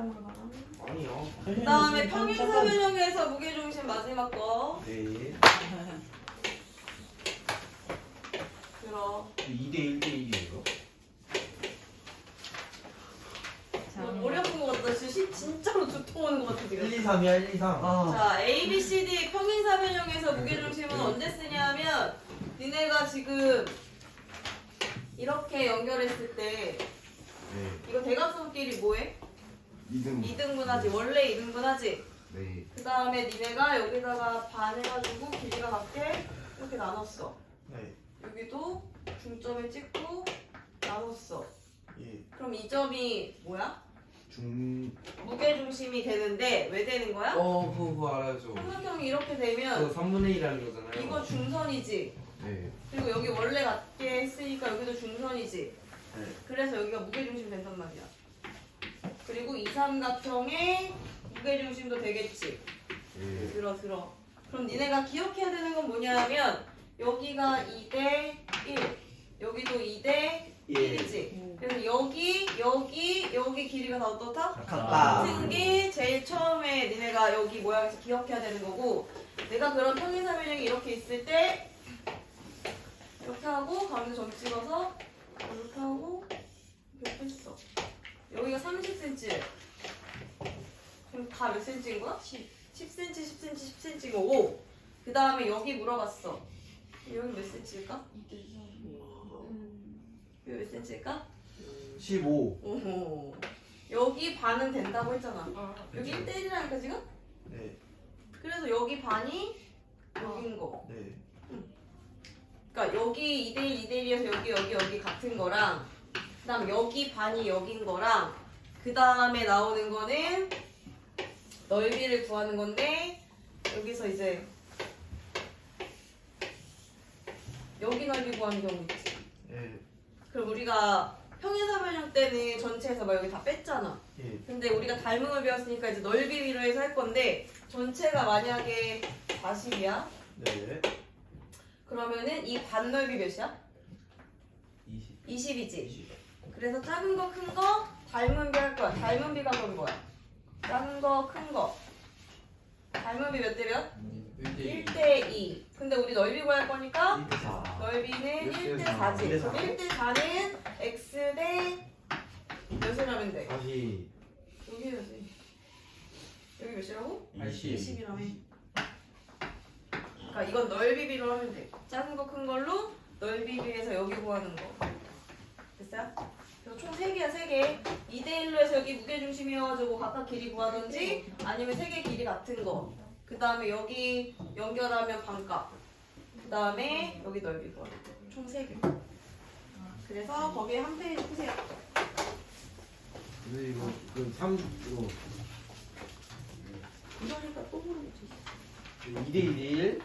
이따만 가나? 아니요. 그 다음에 평행사변형에서 무게중심 마지막 거 네. 들어 2대 1대 1이에요. 머리 아픈 거 같다 진짜, 진짜로 두통 오는 거 같아 1, 지금 2, 3이야 1, 2, 3. 어. 자 A, B, C, D 평행사변형에서 무게중심은 언제 쓰냐면 니네가 지금 이렇게 연결했을 때 네. 이거 대각선끼리 뭐해? 2등 2등분 하지 원래 2등분 하지 네 그 다음에 니네가 여기다가 반 해가지고 길이가 같게 이렇게 나눴어 네. 여기도 중점을 찍고 나눴어 예. 그럼 이 점이 뭐야? 중 무게중심이 되는데 왜 되는 거야? 어 그거 그거 알아요 저 삼각형이 이렇게 되면 3분의 1 하는 거잖아요 이거 중선이지 네. 그리고 여기 원래 같게 했으니까 여기도 중선이지 네. 그래서 여기가 무게중심 된단 말이야 그리고 이 삼각형의 무게중심도 되겠지. 네. 들어 들어. 그럼 니네가 기억해야 되는 건 뭐냐면 여기가 2대 1 여기도 2대 1이지. 그래서 여기 여기 여기 길이가 다 어떻다? 같다. 같은 게 제일 처음에 니네가 여기 모양에서 기억해야 되는 거고 내가 그런 평행사변형이 이렇게 있을 때 이렇게 하고 가운데 점 찍어서 이렇게 하고 여기가 30cm 그럼 다 몇 cm인 거야? 10, 10cm, 10cm, 10cm인 거고 그 다음에 여기 물어봤어 여기 몇 cm일까? 여기 몇 cm일까? 15. 오호 여기 반은 된다고 했잖아 여기 1대1이라니까 지금? 네. 그래서 여기 반이 여긴 거 네. 그러니까 여기 2대1, 2대1이어서 여기 여기 여기 같은 거랑 그 다음 여기 반이 여긴 거랑 그 다음에 나오는 거는 넓이를 구하는 건데 여기서 이제 여기 넓이 구하는 경우 있지 예. 그럼 우리가 평행사변형 때는 전체에서 막 여기 다 뺐잖아 예. 근데 우리가 닮음을 배웠으니까 이제 넓이 위로 해서 할 건데 전체가 만약에 40이야 네. 그러면은 이 반 넓이 몇이야? 20. 20이지 20. 그래서 작은 거 큰 거 닮은 비 할 거야 닮은 비가 그럼 뭐야? 작은 거 큰 거 닮은 비 몇 대 몇? 1대 1대 2 근데 우리 넓이 구할 거니까 1대 4. 넓이는 1대 4지 1대 4. 1대 4는 x 대 몇을 하면 돼? 다시 여기 해야지 여기 몇이라고? 80 20이라며. 그러니까 이건 넓이 비로 하면 돼. 작은 거 큰 걸로 넓이 비에서 여기 구하는 거. 총 3개야 3개. 2대 1로 해서 여기 무게중심이 어가지고 각각 길이 구하던지 아니면 3개 길이 같은 거. 그 다음에 여기 연결하면 반값. 그 다음에 여기 넓이 구하는 거. 총 3개. 그래서 거기에 한 페이지 푸세요. 근데 이거 그 3, 이거 이러니까 또 모르겠지. 2대 1대 1.